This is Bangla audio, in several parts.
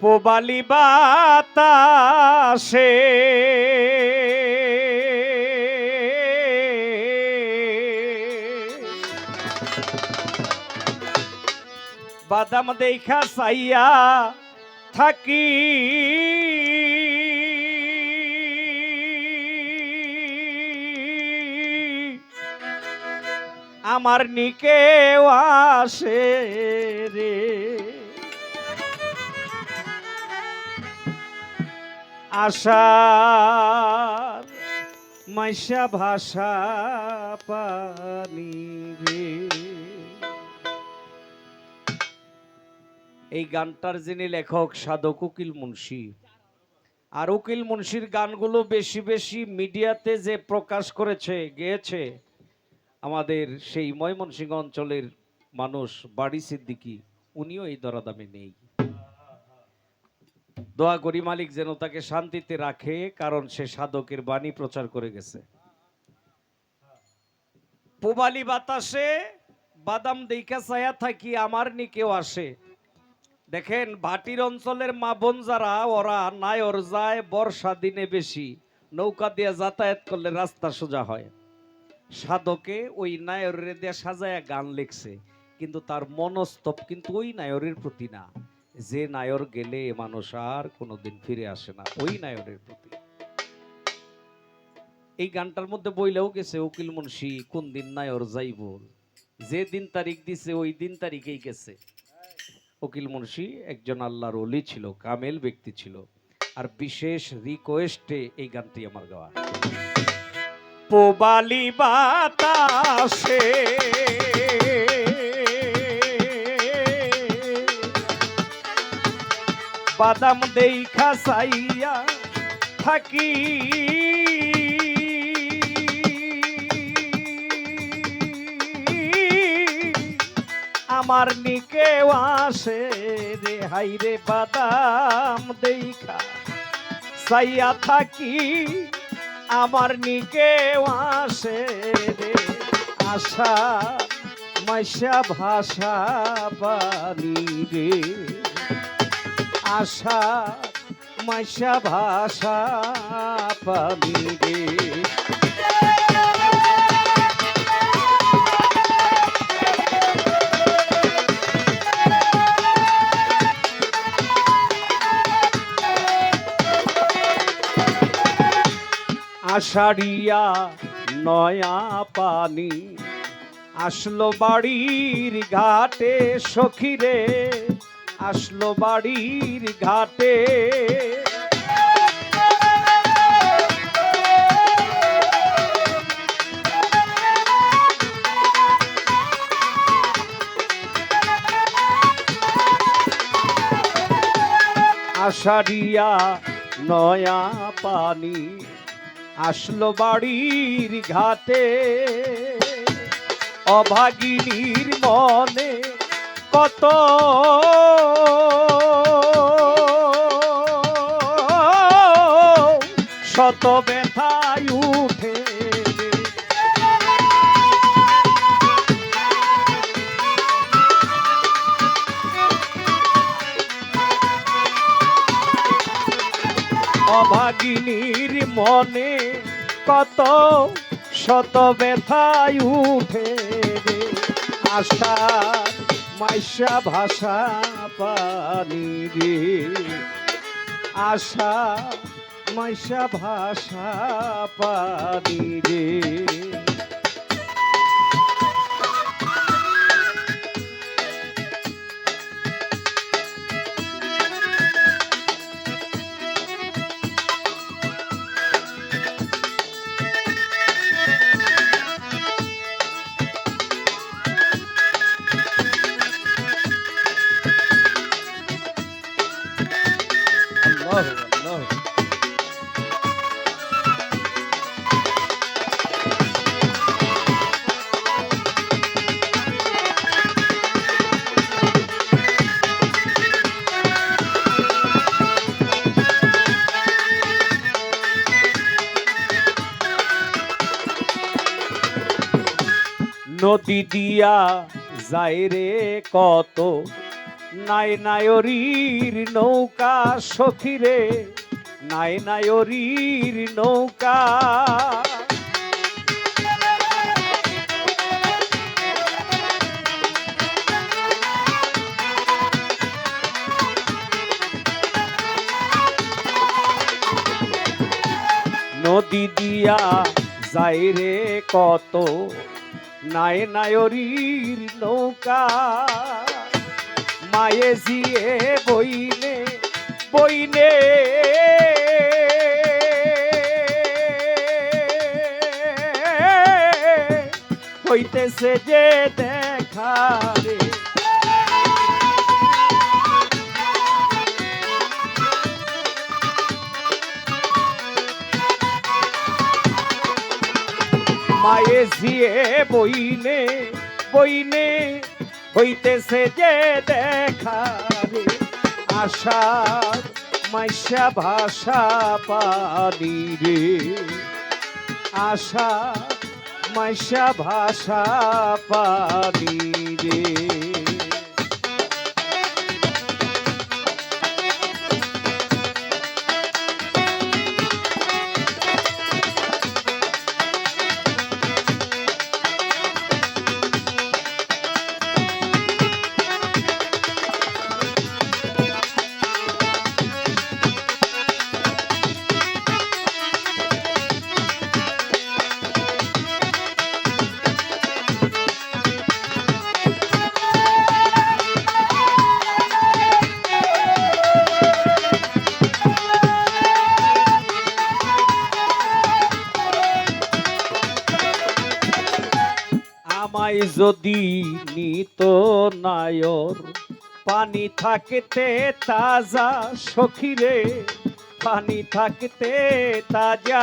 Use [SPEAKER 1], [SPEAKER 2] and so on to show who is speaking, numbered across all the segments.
[SPEAKER 1] পোবালি বাতাসে। বাদাম দেখা সাইয়া থাকি। আমার নিকে আসে রে। আশার মাইশা ভাষা পানি রে। এই গানটার যিনি লেখক, সাধক উকিল মুন্সি। আর উকিল মুন্সির গানগুলো বেশি বেশি মিডিয়াতে যে প্রকাশ করেছে, গেয়েছে, আমাদের সেই ময়মনসিংহ অঞ্চলের মানুষ বাড়ি সিদ্দিকি, উনিও এই দরাদামে নেই। দোয়া করি মালিক যেন তাকে শান্তিতে রাখে, কারণ সে সাধকের বাণী প্রচার করে গেছে। পোবালি বাতাসে বাদাম দেখা ছায়া থাকি আমার নি কেউ আসে। দেখেন, ভাটির অঞ্চলের মা বোন যারা, ওরা নায়র যায় বর্ষা দিনে বেশি। নৌকা দিয়ে যাতায়াত করলে রাস্তা সোজা হয়। সাধকে ওই নায়রের দিয়ে সাজায়া গান লিখছে, কিন্তু তার মনস্তব কিন্তু ওই নায়রের প্রতি না। যে নায়র গেলে এ মানুষ আর কোনোদিন ফিরে আসে না, ওই নায়রের প্রতি। এই গানটার মধ্যে বইলেও গেছে, উকিল মুন্সি, কোন দিন নায়র যাইব? যে দিন তারিখ দিছে, ওই দিন তারিখেই গেছে। উকিল মুন্সি একজন আল্লাহর অলি ছিল, কামেল ব্যক্তি ছিল, আর বিশেষ রিকোয়েস্টে এই গানটি আমার গাওয়া। পোবালি বাতাসে বাদাম দেই খাসাইয়া থাকি। আমার নিকে আসে রে, হাই রে, বাদাম দেখা সাইয়া থাকি। আমার নিকে আসে রে, আশা মাইশা ভাষা বাণী রে। আশা মাইশা ভাষা পানি রে। আষাঢ়িয়া নয়া পানি আসলো বাড়ির ঘাটে সখিরে আসলো বাড়ির ঘাটে। আষাঢ়িয়া নয়া পানি আসলো বাড়ির ঘাটে। অভাগিনীর মনে কত শত ব্যথায় উঠে। অভাগিনীর মনে কত শত ব্যথায় উঠে আশা মাইশা ভাষা পানি রে আশা মাইশা ভাষা পানি রে নদী দিয়া যায় রে কত? নাই নায়রীর নৌকা সখিরে নাই নায়রীর নৌকা। নদী দিয়া যাই রে কত? নাই নায়রীর নৌকা। মায়ে জিয়ে বইনে বইনে। হইতেছে যে দেখা রে মায়ে ঝিয়ে বইনে বইনে হইতেছে যে দেখা রে আশা মাইশা ভাষা পানি রে। আশা মাইশা ভাষা পানি রে। যদি নিত নায়র পানি থাকতে তাজা সখিরে পানি থাকতে তাজা।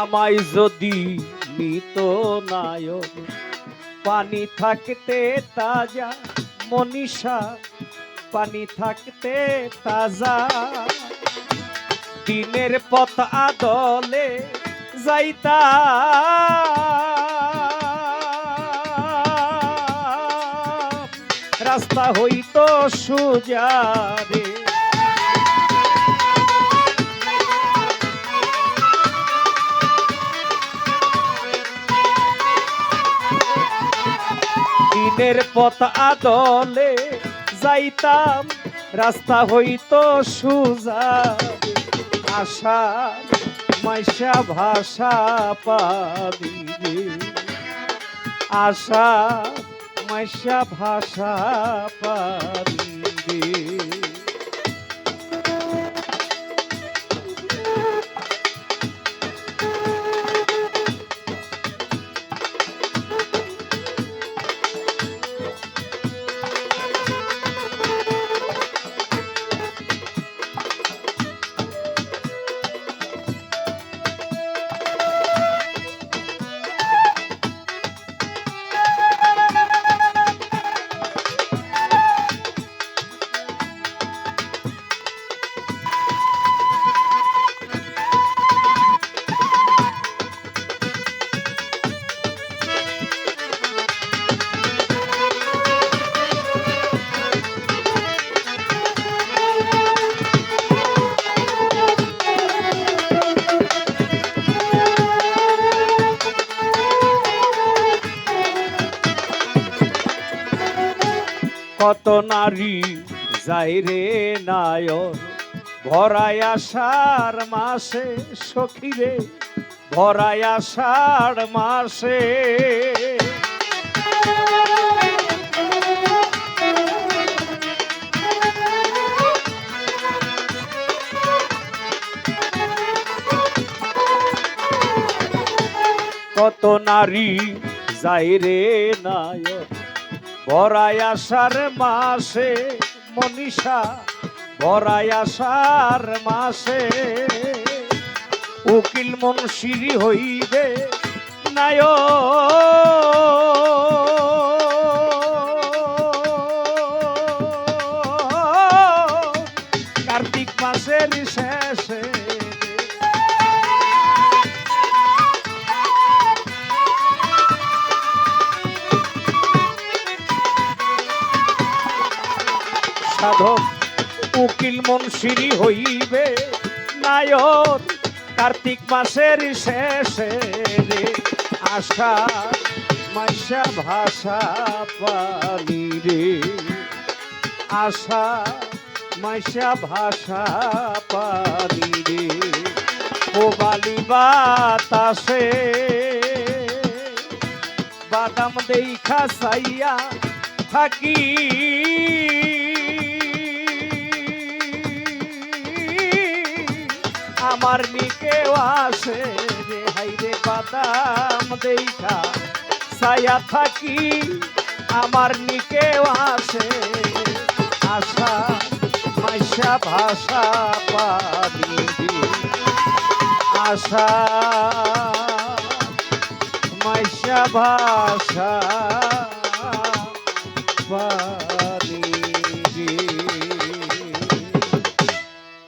[SPEAKER 1] আমায় যদি নিত নায়র পানি থাকতে তাজা মনীষা পানি থাকতে তাজা। দিনের পথ আদলে যাইতা। রাস্তা হইতো সুজারে দিনের পথ আদলে যাইতাম, রাস্তা হইত সুজা। আশা মাইশা ভাষা পাবি আশা মাইশা ভাষা পাবি কত নারী, যাই রে নায়র ভরায় আষাঢ় মাসে সখিরে ভরায় আষাঢ় মাসে। কত নারী, যাই রে নায়ক। ভরায় আসার মাসে মনীষা বরাই আসার মাসে উকিল মনশিরি হইবে নায়ক। সাধক, উকিল মনসিরি হইবে নায়ক। কার্তিক মাসের শেষে আশা, মাইশা ভাষা পানি রে। আশা, মাইশা ভাষা পানি রে। ও বালি বাতাসে, বাদাম দেখা সাইয়া থাকি। আমার নিকেও আসে রে হাইরে বাদাম দেখা সায়া থাকি, আমার নিকেও আসে। আশা মাইশা ভাষা পাবি আশা মাইশা ভাষা পা